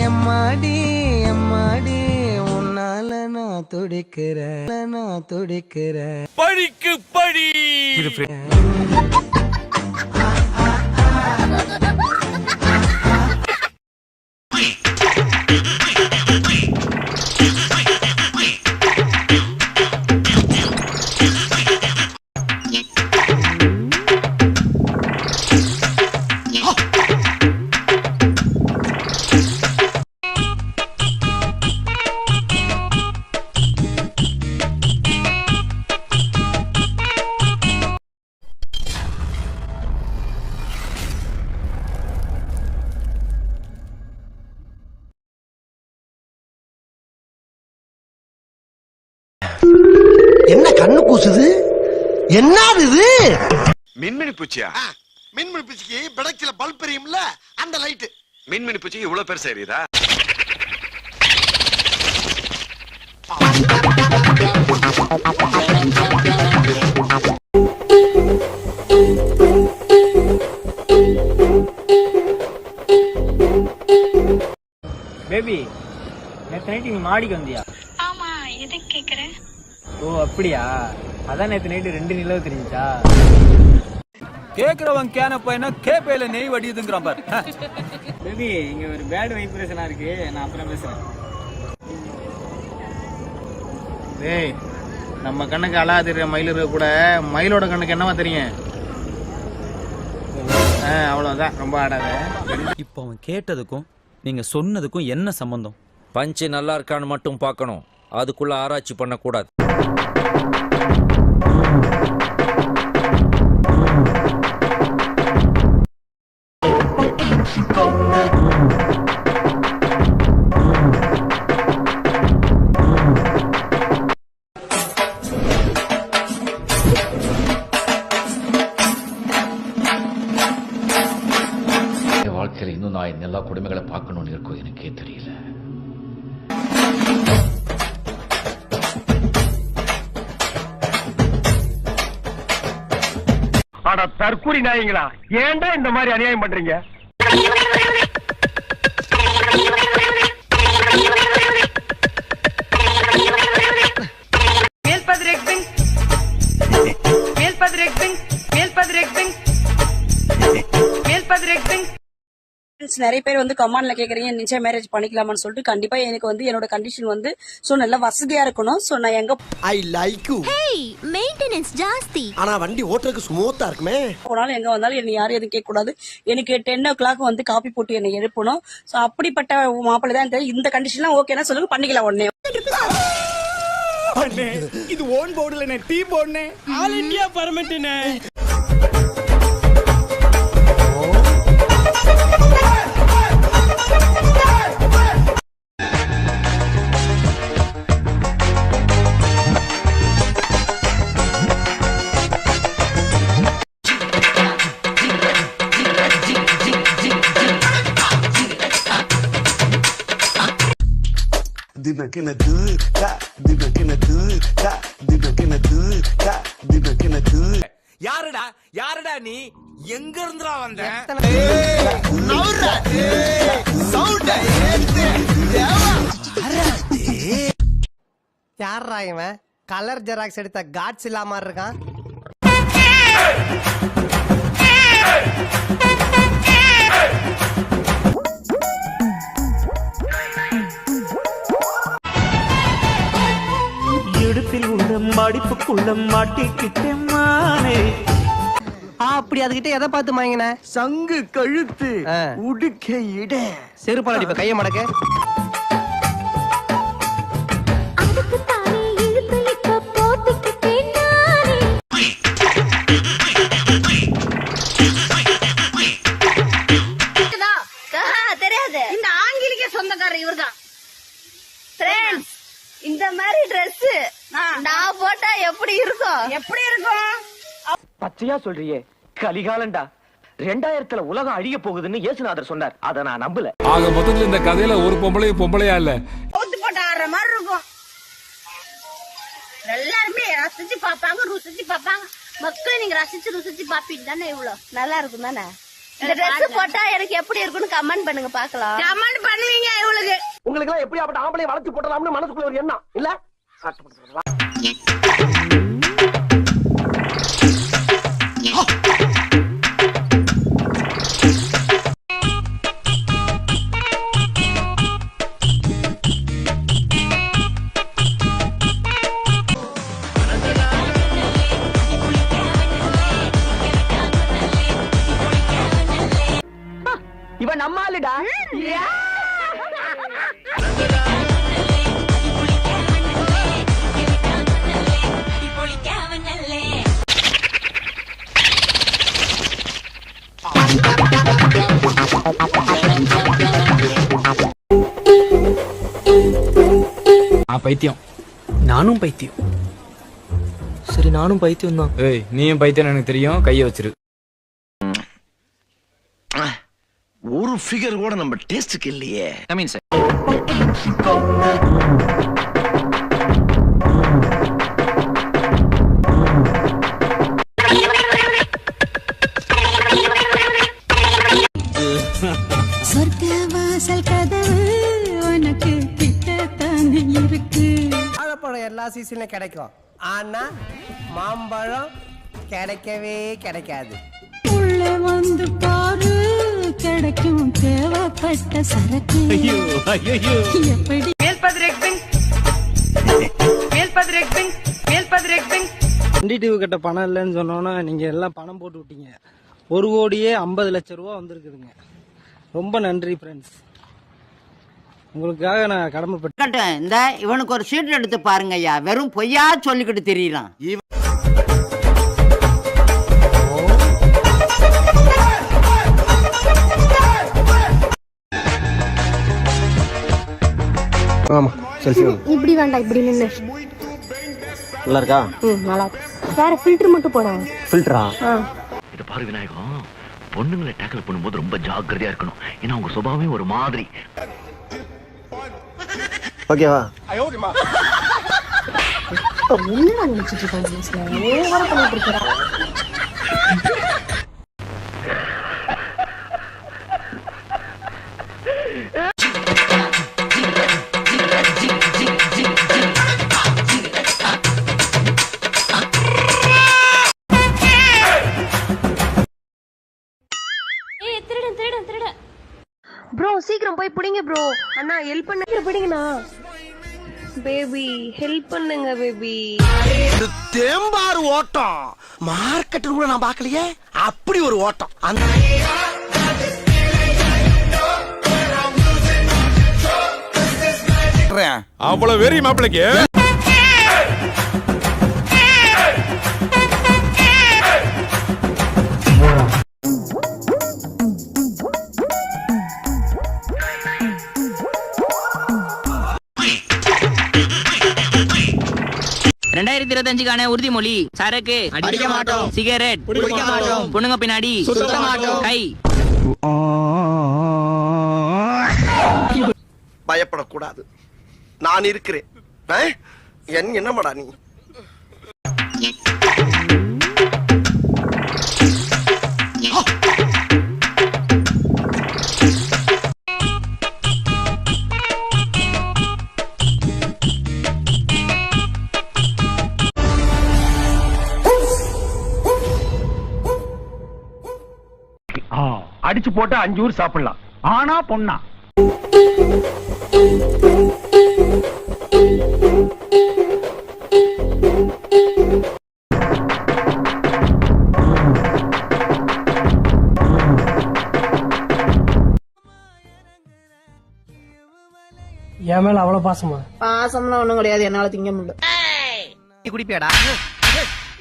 எம்மாடி எம்மாடி உன்னால நான் துடிக்கிறேன் நான் துடிக்கிறேன். பழிக்கு பழி என்னது இது? மின்மினி பூச்சியா? மின்மினி பிச்சுக்கு பிடக்கில பல்ப் எரியும்ல அந்த லைட்டு மின்மினி பூச்சிக்கு இவ்வளவு பெருசா எரியுதா? பேபி நேற்று நைட்டு நீ மாடிக்கு வந்தியா? ஆமா எதுக்கு கேக்குற? ஓ அப்படியா? அதான் நேற்று நைட்டு ரெண்டு நிலவு தெரிஞ்சுச்சா? கேக்குறவன் கேன பையனா கேப்பையில நெய் வடியுதுங்கிறான் பாரு. பேபி இங்க ஒரு பேட் வைப்ரேஷனா இருக்கு. நான் அப்புறம் பேசுறேன். டேய் நம்ம கண்ணுக்கு அழகா தெரியுற மயில் இருக்க கூட மயிலோட கண்ணுக்கு என்னவா தெரியும்? ஆ, அவ்வளவுதான். ரொம்ப ஆடாத. இப்போ அவன் கேட்டதுக்கும் நீங்க சொன்னதுக்கும் என்ன சம்பந்தம்? பஞ்சு நல்லா இருக்கான்னு மட்டும் பார்க்கணும். அதுக்குள்ள ஆராய்ச்சி பண்ணக்கூடாது. கொடுமைகளை பார்க்கணும்னு இருக்கோ எனக்கே தெரியல. ஆனா தற்கூரி நாயங்களா ஏன்டா இந்த மாதிரி அநியாயம் பண்றீங்க? Friends, நிறைய பேர் வந்து கமாண்ட்ல கேக்குறீங்க நிச்சயம் மேரேஜ் பண்ணிக்கலாமான்னு சொல்லிட்டு கண்டிப்பா எனக்கு வந்து என்னோட கண்டிஷன் வந்து சோ நல்ல வசதியா இருக்கணும். சோ நான் எங்க ஐ லைக் யூ மெயின்டெனன்ஸ் ஜாஸ்தி. ஆனா வண்டி ஓட்டுறதுக்கு ஸ்மூத்தா இருக்குமே. போனாலும் எங்க வந்தாலும் என்னை யாரும் எதுவும் கேட்க கூடாது எனக்கு டென் ஓ கிளாக் வந்து காப்பி போட்டு என்னை எழுப்பணும். சோ அப்படிப்பட்ட மாப்பிள்ளை தான் தெரியும் இந்த கண்டிஷன்லாம் ஓகேனா சொல்லுங்க பண்ணிக்கலாம் உடனே. இது ஓன் போர்டுல டீ போடுனே ஆல் இந்தியா பர்மிட்டுனே யாருடா யாருடா நீ எங்க இருந்துடா வந்த யாரா இவன் கலர் ஜெராக்ஸ் எடுத்த காட்ஸ் இல்லாம இருக்கான் இடுப்பில் உள்ள மடிப்புக்குள்ள மாட்டிக்கிட்டேன் மானே அப்படி அதுகிட்ட எதை பார்த்து மாங்கின சங்கு கழுத்து உடுக்க இட. செருப்பால் அடிப்ப கைய மடக்க. சொந்தக்காரர் இவர்தான். இந்த மாதிரி Dress நான் போட்டா எப்படி இருக்கும்? எப்படி இருக்கும்? பச்சையா சொல்றியே கலிகாலண்டா ரெண்டாயிரத்துல உலகம் அழிய போகுதுன்னு இயேசுநாதர் சொன்னார். அதை நான் நம்பல. ஆக மொத்தத்துல இந்த கதையில ஒரு பொம்பளையும் பொம்பளையா இல்ல. ஒத்து போட்டு ஆடுற மாதிரி இருக்கும். எல்லாருமே ரசிச்சு பாப்பாங்க ருசிச்சு பாப்பாங்க மக்கள் நீங்க ரசிச்சு ருசிச்சு பாப்பீங்க தானே இவ்வளவு நல்லா இருக்கும் தானே? இந்த Dress போட்டா எனக்கு எப்படி இருக்கும்னு கமெண்ட் பண்ணுங்க பாக்கலாம் கமெண்ட் பண்ணுவீங்க இவ்வளவு உங்களுக்கு எல்லாம் எப்படியாப்பட்ட ஆம்பளை வளர்ச்சி போட்டலாம்னு மனசுக்குள்ள ஒரு எண்ணம். இல்ல? Thank you. பைத்தியம். நானும் பைத்தியம். சரி நானும் பைத்தியம் தான் ஏய் நீயும் பைத்தியம் எனக்கு தெரியும். கைய வச்சிரு. ஒரு ஃபிகர் கூட நம்ம டேஸ்டுக்கு இல்லையே. கமின் சார் சொர்க்க வாசல் கதவு எல்லா சீசன்லயும் கிடைக்கும். ஆனா மாம்பழம் கிடைக்கவே கிடைக்காது. உள்ள வந்து பாரு கிடைக்கும் தேவைப்பட்ட சரக்கு. எப்படி? டிடிவி கிட்ட பணம் இல்லைன்னு சொன்னோன்னா நீங்க எல்லாம் பணம் போட்டு விட்டீங்க. ஒரு கோடியே ஐம்பது லட்சம் ரூபா வந்திருக்குதுங்க. ரொம்ப நன்றி ஃப்ரெண்ட்ஸ் உங்களுக்காக நான் கடமைப்பட்டு இந்த இவனுக்கு ஒரு சீட் எடுத்து பாருங்க ஐயா. வெறும் பொய்யா சொல்லிக்கிட்டு தெரியலாம் இப்படி வேண்டாம் இப்படி நின்னு. நல்லா இருக்கா ம் நல்லா இருக்கு. வேற ஃபில்டர் மட்டும் போட. ஃபில்டரா இது பாரு விநாயகம் பொண்ணுங்களை டேக்கிள் பண்ணும்போது ரொம்ப ஜாக்கிரதையா இருக்கணும். ஏன்னா உங்க சுபாவமே ஒரு மாதிரி. ஓகேவா என்னடா நினைச்சிட்டு இருக்கான் ப்ரோ சீக்கிரம் போய் பிடிங்க ப்ரோ அண்ணா ஹெல்ப் பண்ண. பிடிங்கண்ணா. பேபி ஹெல்ப் பண்ணுங்க பேபி தேம்பாறு ஓட்டம். மார்க்கெட்டில் கூட நான் பார்க்கலையே. அப்படி ஒரு ஓட்டம். அந்த அவ்வளவு வெறி மாப்பிளைக்கு. ரெண்டாயிரத்தி இருபத்தஞ்சுக்கான உறுதிமொழி. சரக்கு. அடிக்க மாட்டோம். சிகரெட். குடிக்க மாட்டோம். பொண்ணுங்க பின்னாடி. சுத்த மாட்டோம் கை. பயப்படக்கூடாது. நான் இருக்கிறேன். ஆ? என் என்னமாடா நீ? அடிச்சு போட்டு அஞ்சு ஊர் சாப்பிடலாம். ஆனா பொண்ணா? என் மேல அவ்வளவு பாசமா? பாசம்லாம் ஒண்ணும் கிடையாது. என்னால திங்க முடியல. நீ குடிப்பியாடா?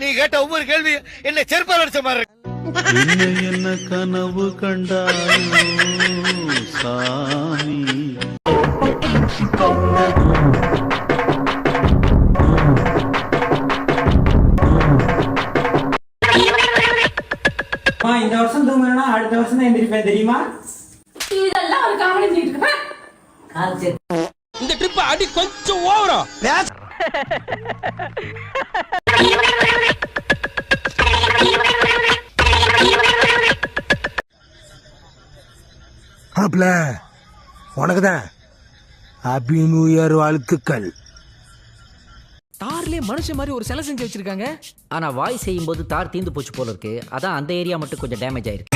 நீ கேட்ட ஒவ்வொரு கேள்வி என்ன செருப்பால் அடிச்ச மாதிரி இருக்கு. இந்த வருஷம் தூங்குறேன்னா அடுத்த வருஷம் தான் எந்திரிப்பேன் தெரியுமா? இதெல்லாம் ஒரு காமெடி இந்த ட்ரிப் அடி கொஞ்சம் ஓவரா. மாப்பிள உனக்கு தான் ஹாப்பி நியூ இயர் வாழ்த்துக்கள். தார்லயே மனுஷன் மாதிரி ஒரு சிலை செஞ்சு வச்சிருக்காங்க. ஆனா வாய் செய்யும் போது தார் தீந்து போச்சு போல இருக்கு. அதான் அந்த ஏரியா மட்டும் கொஞ்சம் டேமேஜ் ஆயிருக்கு.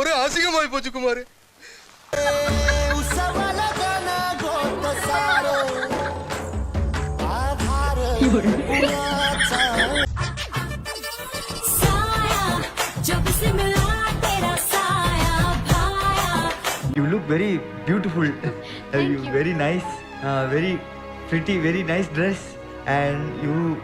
ஒரு அசிங்கமாய் போச்சு Kumar you look very beautiful you very You look very beautiful. you, very nice, uh, very pretty, very nice dress, and you.